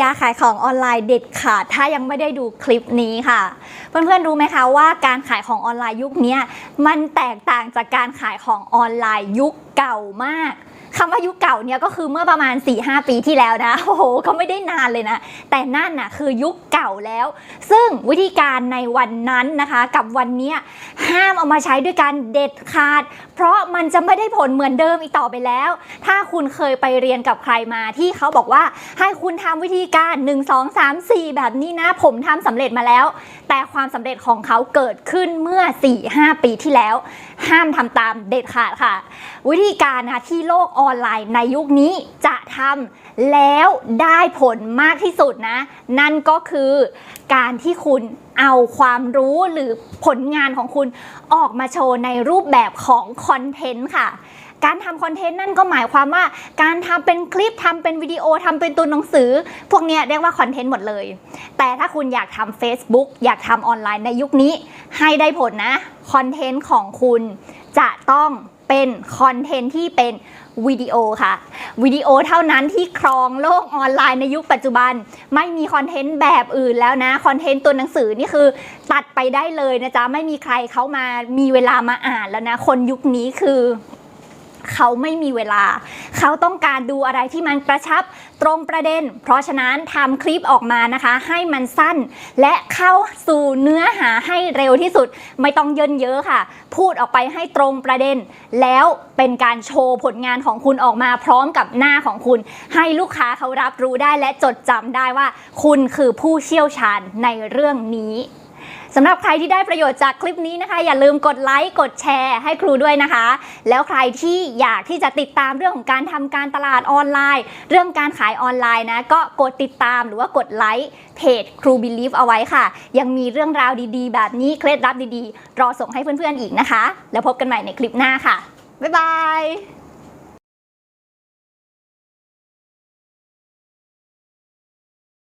ยาขายของออนไลน์เด็ดขาดถ้ายังไม่ได้ดูคลิปนี้ค่ะ เพื่อนๆรู้ไหมคะว่าการขายของออนไลน์ยุคนี้มันแตกต่างจากการขายของออนไลน์ยุคเก่ามากคำว่ายุคเก่าเนี่ยก็คือเมื่อประมาณ 4-5 ปีที่แล้วนะโอ้โหก็ไม่ได้นานเลยนะ แต่นั่นน่ะคือยุคเก่าแล้ว ซึ่งวิธีการในวันนั้นนะคะ กับวันนี้ห้ามเอามาใช้ด้วยกันเด็ดขาด เพราะมันจะไม่ได้ผลเหมือนเดิมอีกต่อไปแล้ว ถ้าคุณเคยไปเรียนกับใครมาที่เขาบอกว่าให้คุณทำวิธีการ 1 2 3 4 แบบนี้นะ ผมทำสำเร็จมาแล้ว แต่ความสำเร็จของเขาเกิดขึ้นเมื่อ 4-5 ปีที่แล้ว ห้ามทำตามเด็ดขาดค่ะ วิธีการนะคะที่โลกออนไลน์ในยุคนี้จะทำแล้วได้ผลมากที่สุดนะ นั่นก็คือการที่คุณเอาความรู้หรือผลงานของคุณออกมาโชว์ในรูปแบบของคอนเทนต์ค่ะ การทำคอนเทนต์นั่นก็หมายความว่า การทำเป็นคลิปทำเป็นวิดีโอทำเป็นตัวหนังสือ พวกนี้เรียกว่าคอนเทนต์หมดเลย แต่ถ้าคุณอยากทำ Facebook อยากทำออนไลน์ในยุคนี้ ให้ได้ผลนะคอนเทนต์ของคุณจะต้องเป็นคอนเทนต์ที่เป็นวิดีโอค่ะวิดีโอเท่านั้นที่ครองโลกออนไลน์ในยุคปัจจุบัน ไม่มีคอนเทนต์แบบอื่นแล้วนะคอนเทนต์ตัวหนังสือนี่คือ ตัดไปได้เลยนะจ๊ะ ไม่มีใครเขามามีเวลามาอ่านแล้วนะ คนยุคนี้คือ เขาไม่มีเวลา เขาต้องการดูอะไรที่มันกระชับตรงประเด็น เพราะฉะนั้นทำคลิปออกมานะคะ ให้มันสั้น และเข้าสู่เนื้อหาให้เร็วที่สุด ไม่ต้องเยินเยอะค่ะ พูดออกไปให้ตรงประเด็น แล้วเป็นการโชว์ผลงานของคุณออกมาพร้อมกับหน้าของคุณ ให้ลูกค้าเขารับรู้ได้และจดจำได้ว่า คุณคือผู้เชี่ยวชาญในเรื่องนี้ สำหรับใครที่ได้ประโยชน์จากคลิปนี้นะคะ อย่าลืมกดไลค์กดแชร์ให้ครูด้วยนะคะ แล้วใครที่อยากที่จะติดตามเรื่องของการทำการตลาดออนไลน์ เรื่องการขายออนไลน์นะก็กดติดตามหรือว่ากดไลค์เพจครู Believe เอาไว้ค่ะ ยังมีเรื่องราวดีๆ แบบนี้เคล็ดลับดีๆ รอส่งให้เพื่อนๆอีกนะคะ แล้วพบกันใหม่ในคลิปหน้าค่ะบ๊ายบาย